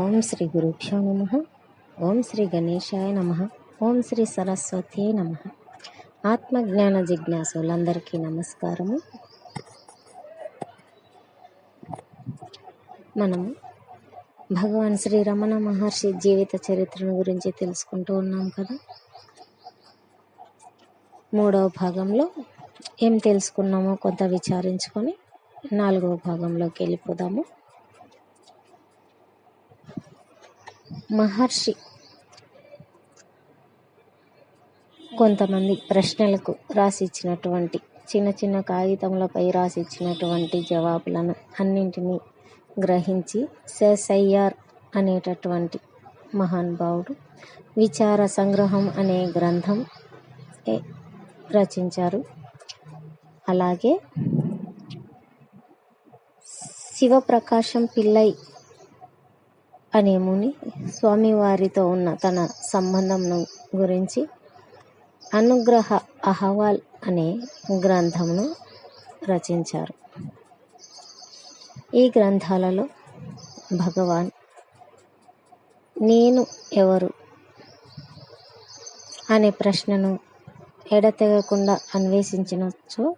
ఓం శ్రీ గురుభ్యో నమ. ఓం శ్రీ గణేశాయ నమ. ఓం శ్రీ సరస్వతి నమ. ఆత్మజ్ఞాన జిజ్ఞాసులందరికీ నమస్కారము. మనం భగవాన్ శ్రీ రమణ మహర్షి జీవిత చరిత్రను గురించి తెలుసుకుంటూ ఉన్నాం కదా. మూడవ భాగంలో ఏం తెలుసుకున్నామో కొంత విచారించుకొని నాలుగవ భాగంలోకి వెళ్ళిపోదాము. మహర్షి కొంతమంది ప్రశ్నలకు రాసిచ్చినటువంటి చిన్న చిన్న కాగితంలపై రాసిచ్చినటువంటి జవాబులను అన్నింటినీ గ్రహించి సెసయ్యార్ అనేటటువంటి మహానుభావుడు విచార సంగ్రహం అనే గ్రంథం ఏ- రచించారు? అలాగే శివప్రకాశం పిల్లై అనే ముని స్వామివారితో ఉన్న తన సంబంధం గురించి అనుగ్రహ అహవాల్ అనే గ్రంథంను రచించారు. ఈ గ్రంథాలలో భగవాన్ నేను ఎవరు అనే ప్రశ్నను ఎడతెగకుండా అన్వేషించినచో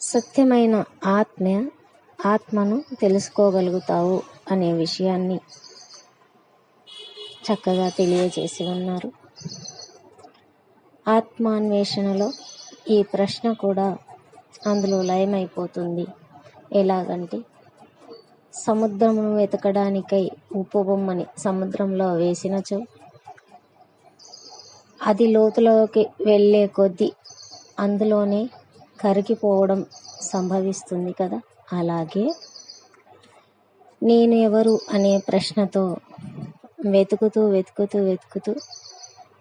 సత్యమైన ఆత్మ ఆత్మను తెలుసుకోగలుగుతావు అనే విషయాన్ని చక్కగా తెలియజేసి ఉన్నారు. ఆత్మాన్వేషణలో ఈ ప్రశ్న కూడా అందులో లయమైపోతుంది. ఎలాగంటే సముద్రమును వెతకడానికై ఉప్పు బొమ్మని సముద్రంలో వేసినచో అది లోతులోకి వెళ్ళే కొద్దీ అందులోనే కరిగిపోవడం సంభవిస్తుంది కదా? అలాగే నేను ఎవరు అనే ప్రశ్నతో వెతుకుతూ వెతుకుతూ వెతుకుతూ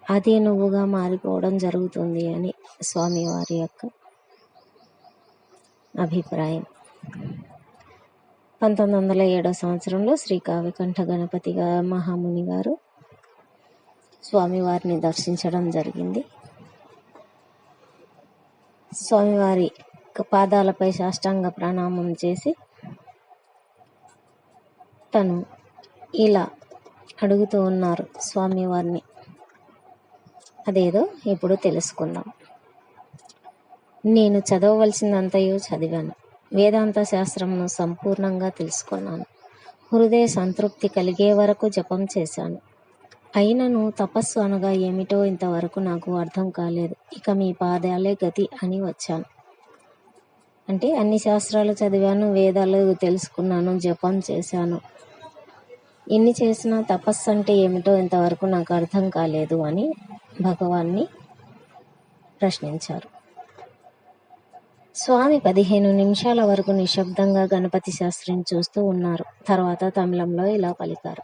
అదే నువ్వుగా మారిపోవడం జరుగుతుంది అని స్వామివారి యొక్క అభిప్రాయం. పంతొమ్మిది వందల ఏడో సంవత్సరంలో శ్రీ కావికంఠ గణపతి మహాముని గారు స్వామివారిని దర్శించడం జరిగింది. స్వామివారి పాదాలపై సాష్టాంగ ప్రణామం చేసి తను ఇలా అడుగుతూ ఉన్నారు స్వామివారిని అదేదో ఇప్పుడు తెలుసుకుందాం. నేను చదవవలసిందంతయో చదివాను. వేదాంత శాస్త్రమును సంపూర్ణంగా తెలుసుకున్నాను. హృదయ సంతృప్తి కలిగే వరకు జపం చేశాను. అయినను తపస్సు అనగా ఏమిటో ఇంతవరకు నాకు అర్థం కాలేదు. ఇక మీ పాదాలే గతి అని వచ్చాను. అంటే అన్ని శాస్త్రాలు చదివాను వేదాలు తెలుసుకున్నాను జపం చేశాను. ఎన్ని చేసినా తపస్సు అంటే ఏమిటో ఇంతవరకు నాకు అర్థం కాలేదు అని భగవాన్ని ప్రశ్నించారు. స్వామి పదిహేను నిమిషాల వరకు నిశ్శబ్దంగా గణపతి శాస్త్రిని చూస్తూ ఉన్నారు. తర్వాత తమిళంలో ఇలా పలికారు.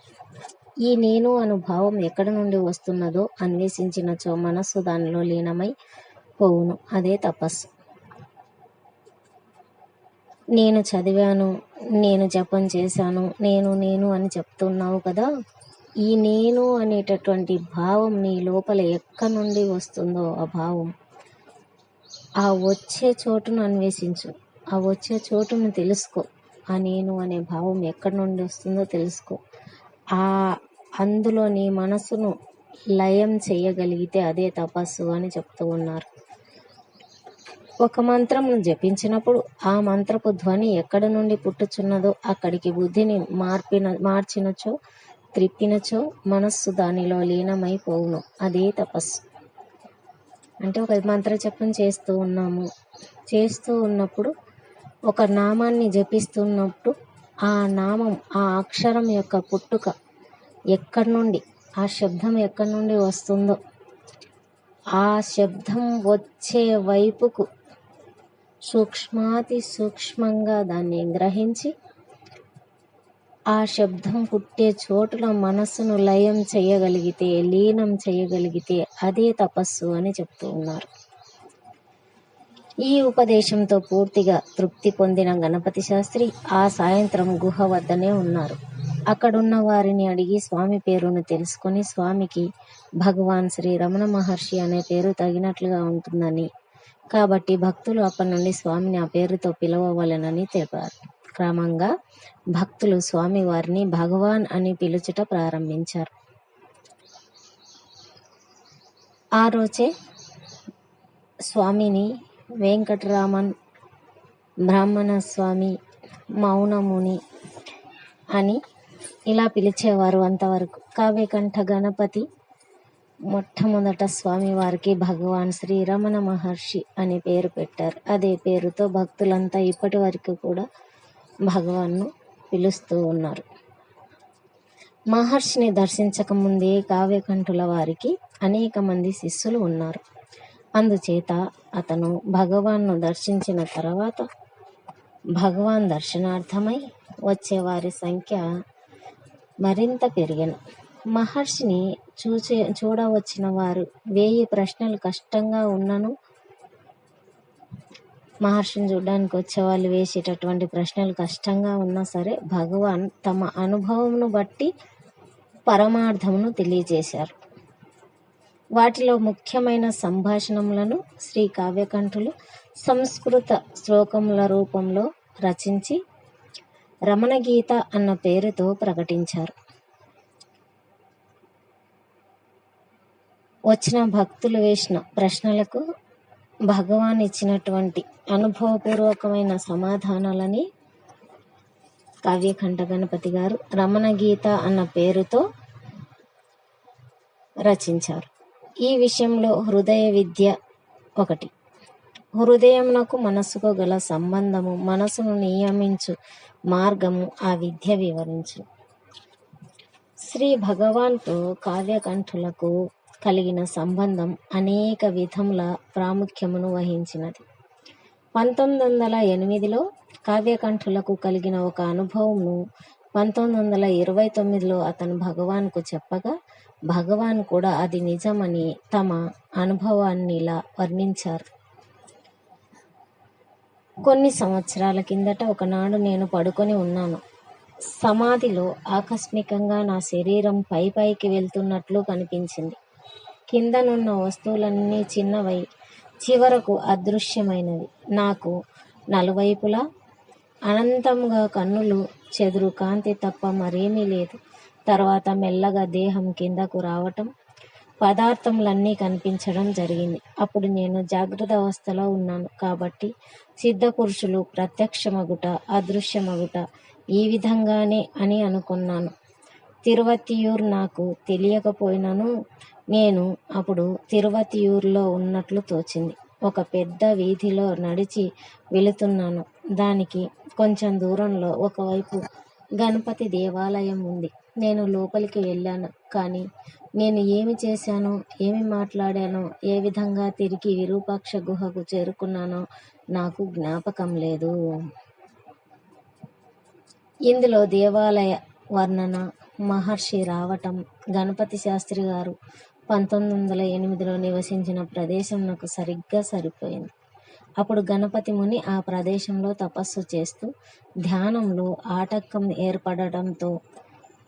ఈ నేను అనుభావం ఎక్కడి నుండి వస్తున్నదో అన్వేషించినచో మనస్సు దానిలో లీనమై పోవును. అదే తపస్సు. నేను చదివాను నేను జపం చేశాను నేను నేను అని చెప్తున్నావు కదా ఈ నేను అనేటటువంటి భావం నీ లోపల ఎక్కడి నుండి వస్తుందో ఆ భావం. ఆ వచ్చే చోటును అన్వేషించు ఆ వచ్చే చోటును తెలుసుకో ఆ నేను అనే భావం ఎక్కడి నుండి వస్తుందో తెలుసుకో. ఆ అందులో నీ మనసును లయం చేయగలిగితే అదే తపస్సు అని చెప్తూ ఉన్నారు. ఒక మంత్రమును జపించినప్పుడు ఆ మంత్రపు ధ్వని ఎక్కడి నుండి పుట్టుచున్నదో అక్కడికి బుద్ధిని మార్పిన మార్చినచో త్రిప్పినచో మనస్సు దానిలో లీనమైపోవును. అదే తపస్సు. అంటే ఒక మంత్ర జపం చేస్తూ ఉన్నాము. చేస్తూ ఉన్నప్పుడు ఒక నామాన్ని జపిస్తున్నప్పుడు ఆ నామం ఆ అక్షరం యొక్క పుట్టుక ఎక్కడి నుండి ఆ శబ్దం ఎక్కడి నుండి వస్తుందో ఆ శబ్దం వచ్చే వైపుకు సూక్ష్మాతి సూక్ష్మంగా దాన్ని గ్రహించి ఆ శబ్దం పుట్టే చోటుల మనస్సును లయం చేయగలిగితే లీనం చేయగలిగితే అదే తపస్సు అని చెప్తూ ఉన్నారు. ఈ ఉపదేశంతో పూర్తిగా తృప్తి పొందిన గణపతి శాస్త్రి ఆ సాయంత్రం గుహ వద్దనే ఉన్నారు. అక్కడున్న వారిని అడిగి స్వామి పేరును తెలుసుకొని స్వామికి భగవాన్ శ్రీ రమణ మహర్షి అనే పేరు తగినట్లుగా ఉంటుందని కాబట్టి భక్తులు అప్పటి నుండి స్వామిని ఆ పేరుతో పిలవవలెనని తెలిపారు. క్రమంగా భక్తులు స్వామి వారిని భగవాన్ అని పిలుచుట ప్రారంభించారు. ఆ రోజే స్వామిని వెంకటరామన్ బ్రాహ్మణ స్వామి మౌనముని అని ఇలా పిలిచేవారు అంతవరకు. కావ్యకంఠ గణపతి మొట్టమొదట స్వామివారికి భగవాన్ శ్రీ రమణ మహర్షి అనే పేరు పెట్టారు. అదే పేరుతో భక్తులంతా ఇప్పటి వరకు కూడా భగవాన్ను పిలుస్తూ ఉన్నారు. మహర్షిని దర్శించక ముందే కావ్యకంఠుల వారికి అనేక మంది శిష్యులు ఉన్నారు. అందుచేత అతను భగవాన్ను దర్శించిన తర్వాత భగవాన్ దర్శనార్థమై వచ్చే వారి సంఖ్య మరింత పెరిగను. మహర్షిని చూచే చూడవచ్చిన వారు వేయి ప్రశ్నలు కష్టంగా ఉన్నను. మహర్షిని చూడడానికి వచ్చే వాళ్ళు వేసేటటువంటి ప్రశ్నలు కష్టంగా ఉన్నా సరే భగవాన్ తమ అనుభవమును బట్టి పరమార్థమును తెలియజేశారు. వాటిలో ముఖ్యమైన సంభాషణములను శ్రీ కావ్యకంఠులు సంస్కృత శ్లోకముల రూపంలో రచించి రమణగీత అన్న పేరుతో ప్రకటించారు. వచ్చిన భక్తులు వేసిన ప్రశ్నలకు భగవాన్ ఇచ్చినటువంటి అనుభవపూర్వకమైన సమాధానాలని కావ్యకంఠ గణపతి గారు రమణ గీత అన్న పేరుతో రచించారు. ఈ విషయంలో హృదయ విద్య ఒకటి. హృదయమునకు మనస్సుకు గల సంబంధము మనసును నియమించు మార్గము ఆ విద్య వివరించు. శ్రీ భగవాన్తో కావ్యకంఠులకు కలిగిన సంబంధం అనేక విధముల ప్రాముఖ్యమును వహించినది. పంతొమ్మిది వందల ఎనిమిదిలో కావ్యకంఠులకు కలిగిన ఒక అనుభవమును పంతొమ్మిది వందల ఇరవై తొమ్మిదిలో అతను భగవాన్కు చెప్పగా భగవాన్ కూడా అది నిజమని తమ అనుభవాన్ని ఇలా వర్ణించారు. కొన్ని సంవత్సరాల కిందట ఒకనాడు నేను పడుకొని ఉన్నాను. సమాధిలో ఆకస్మికంగా నా శరీరం పై పైకి వెళ్తున్నట్లు కనిపించింది. కిందనున్న వస్తువులన్నీ చిన్నవై చివరకు అదృశ్యమైనవి. నాకు నలువైపులా అనంతంగా కన్నులు చెదురు కాంతి తప్ప మరేమీ లేదు. తర్వాత మెల్లగా దేహం కిందకు రావటం పదార్థములన్నీ కనిపించడం జరిగింది. అప్పుడు నేను జాగ్రత్త అవస్థలో ఉన్నాను కాబట్టి సిద్ధ పురుషులు ప్రత్యక్షమగుట అదృశ్యమగుట ఈ విధంగానే అని అనుకున్నాను. తిరువతియూర్ నాకు తెలియకపోయినను నేను అప్పుడు తిరువతియూర్లో ఉన్నట్లు తోచింది. ఒక పెద్ద వీధిలో నడిచి వెళుతున్నాను. దానికి కొంచెం దూరంలో ఒకవైపు గణపతి దేవాలయం ఉంది. నేను లోపలికి వెళ్ళాను. కానీ నేను ఏమి చేశానో ఏమి మాట్లాడానో ఏ విధంగా తిరిగి విరూపాక్ష గుహకు చేరుకున్నానో నాకు జ్ఞాపకం లేదు. ఇందులో దేవాలయ వర్ణన మహర్షి రావటం గణపతి శాస్త్రి గారు పంతొమ్మిది వందల ఎనిమిదిలో నివసించిన ప్రదేశం నాకు సరిగ్గా సరిపోయింది. అప్పుడు గణపతి ముని ఆ ప్రదేశంలో తపస్సు చేస్తూ ధ్యానంలో ఆటంకం ఏర్పడటంతో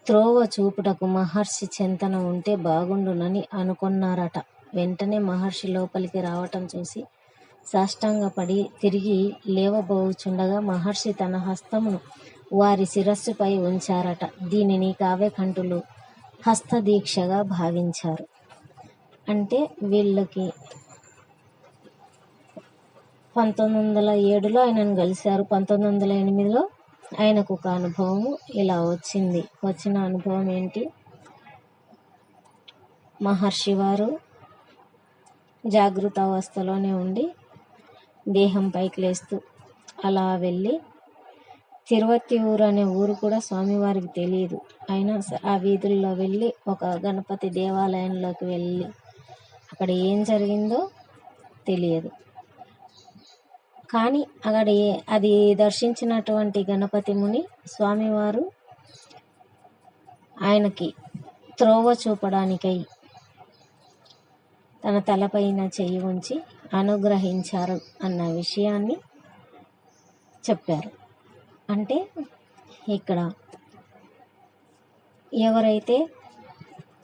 త్రోవ చూపుటకు మహర్షి చింతన ఉంటే బాగుండునని అనుకున్నారట. వెంటనే మహర్షి లోపలికి రావటం చూసి సాష్టాంగపడి తిరిగి లేవబోచుండగా మహర్షి తన హస్తమును వారి శిరస్సుపై ఉంచారట. దీనిని కావ్యకంఠులు హస్తదీక్షగా భావించారు. అంటే వీళ్ళకి. పంతొమ్మిది వందల ఏడులో ఆయనను కలిశారు. పంతొమ్మిది వందల ఎనిమిదిలో ఆయనకు ఒక అనుభవం ఇలా వచ్చింది. వచ్చిన అనుభవం ఏంటి? మహర్షి వారు జాగృత అవస్థలోనే ఉండి దేహం పైకి లేస్తూ అలా వెళ్ళి తిరువతి ఊరు అనే ఊరు కూడా స్వామివారికి తెలియదు అయినా ఆ వీధుల్లో వెళ్ళి ఒక గణపతి దేవాలయంలోకి వెళ్ళి అక్కడ ఏం జరిగిందో తెలియదు. కానీ అక్కడ ఏ- అది దర్శించినటువంటి గణపతి ముని స్వామివారు ఆయనకి త్రోవ చూపడానికై తన తలపైన చేయి ఉంచి అనుగ్రహించారు అన్న విషయాన్ని చెప్పారు. అంటే ఇక్కడ ఎవరైతే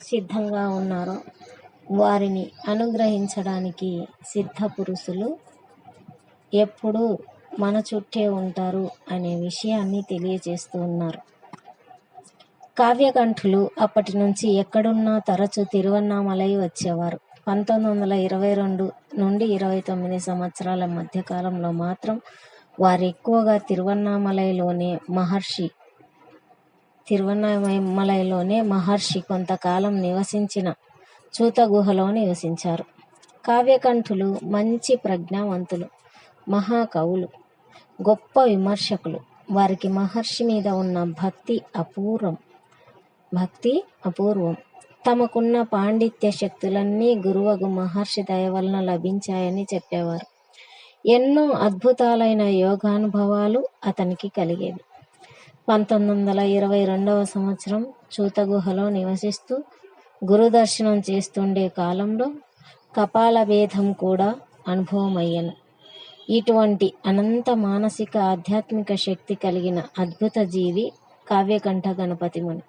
సిద్ధంగా ఉన్నారో వారిని అనుగ్రహించడానికి సిద్ధ పురుషులు ఎప్పుడూ మన చుట్టే ఉంటారు అనే విషయాన్ని తెలియజేస్తూ ఉన్నారు. కావ్యకంఠులు అప్పటి నుంచి ఎక్కడున్నా తరచూ తిరువన్నామలై వచ్చేవారు. పంతొమ్మిది వందల ఇరవై రెండు నుండి ఇరవై తొమ్మిది సంవత్సరాల మధ్య కాలంలో మాత్రం వారు ఎక్కువగా తిరువన్నామలైలోనే మహర్షి తిరువన్నామలైలోనే మహర్షి కొంతకాలం నివసించిన చూత గుహలో నివసించారు. కావ్యకంఠులు మంచి ప్రజ్ఞావంతులు మహాకవులు గొప్ప విమర్శకులు. వారికి మహర్షి మీద ఉన్న భక్తి అపూర్వం. భక్తి అపూర్వం. తమకున్న పాండిత్య శక్తులన్నీ గురువగు మహర్షి దయ వలన లభించాయని చెప్పేవారు. ఎన్నో అద్భుతాలైన యోగానుభవాలు అతనికి కలిగేవి. పంతొమ్మిది వందల ఇరవై రెండవ సంవత్సరం చూతగుహలో నివసిస్తూ గురుదర్శనం చేస్తుండే కాలంలో కపాల భేదం కూడా అనుభవమయ్యను. ఇటువంటి అనంత మానసిక ఆధ్యాత్మిక శక్తి కలిగిన అద్భుత జీవి కావ్యకంఠ గణపతి ముని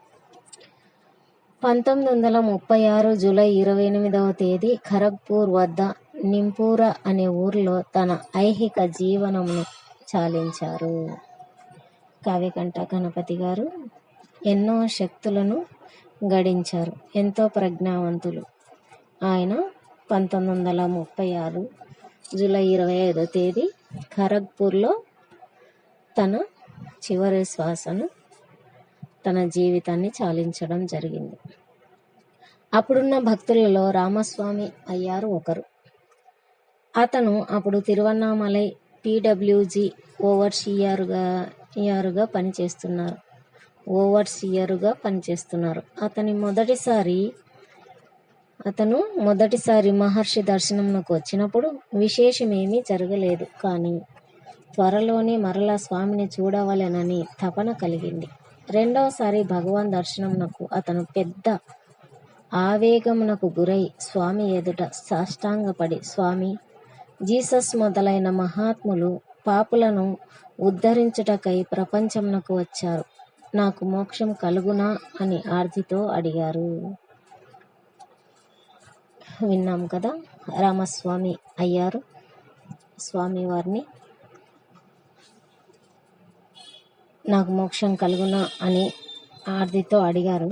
పంతొమ్మిది వందల ముప్పై ఆరు జూలై ఇరవై ఎనిమిదవ తేదీ ఖరగ్పూర్ వద్ద నింపూర అనే ఊరిలో తన ఐహిక జీవనమును చాలించారు. కావ్యకంఠ గణపతి గారు ఎన్నో శక్తులను గడించారు. ఎంతో ప్రజ్ఞావంతులు. ఆయన పంతొమ్మిది వందల ముప్పై ఆరు జూలై ఇరవై ఐదో తేదీ ఖరగ్పూర్లో తన చివరి శ్వాసను తన జీవితాన్ని చాలించడం జరిగింది. అప్పుడున్న భక్తులలో రామస్వామి అయ్యారు ఒకరు. అతను అప్పుడు తిరువన్నామలై పీడబ్ల్యూజీ ఓవర్షియర్గా ఇయర్గా పనిచేస్తున్నారు. ఓవర్సియర్గా పనిచేస్తున్నారు. అతని మొదటిసారి అతను మొదటిసారి మహర్షి దర్శనంలోకి వచ్చినప్పుడు విశేషమేమీ జరగలేదు. కానీ త్వరలోనే మరలా స్వామిని చూడవలెనని తపన కలిగింది. రెండవసారి భగవాన్ దర్శనంనకు అతను పెద్ద ఆవేగమునకు గురై స్వామి ఎదుట సాష్టాంగపడి స్వామి జీసస్ మొదలైన మహాత్ములు పాపులను ఉద్ధరించుటకై ప్రపంచమునకు వచ్చారు. నాకు మోక్షం కలుగునా అని ఆర్తితో అడిగారు. విన్నాం కదా రామస్వామి అయ్యారు. స్వామివారిని నాకు మోక్షం కలుగునా అని ఆర్దితో అడిగారు.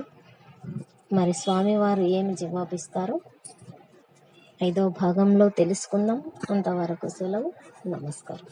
మరి స్వామివారు ఏమి జవాబిస్తారు? ఐదో భాగంలో తెలుసుకుందాం. అంతవరకు సెలవు. నమస్కారం.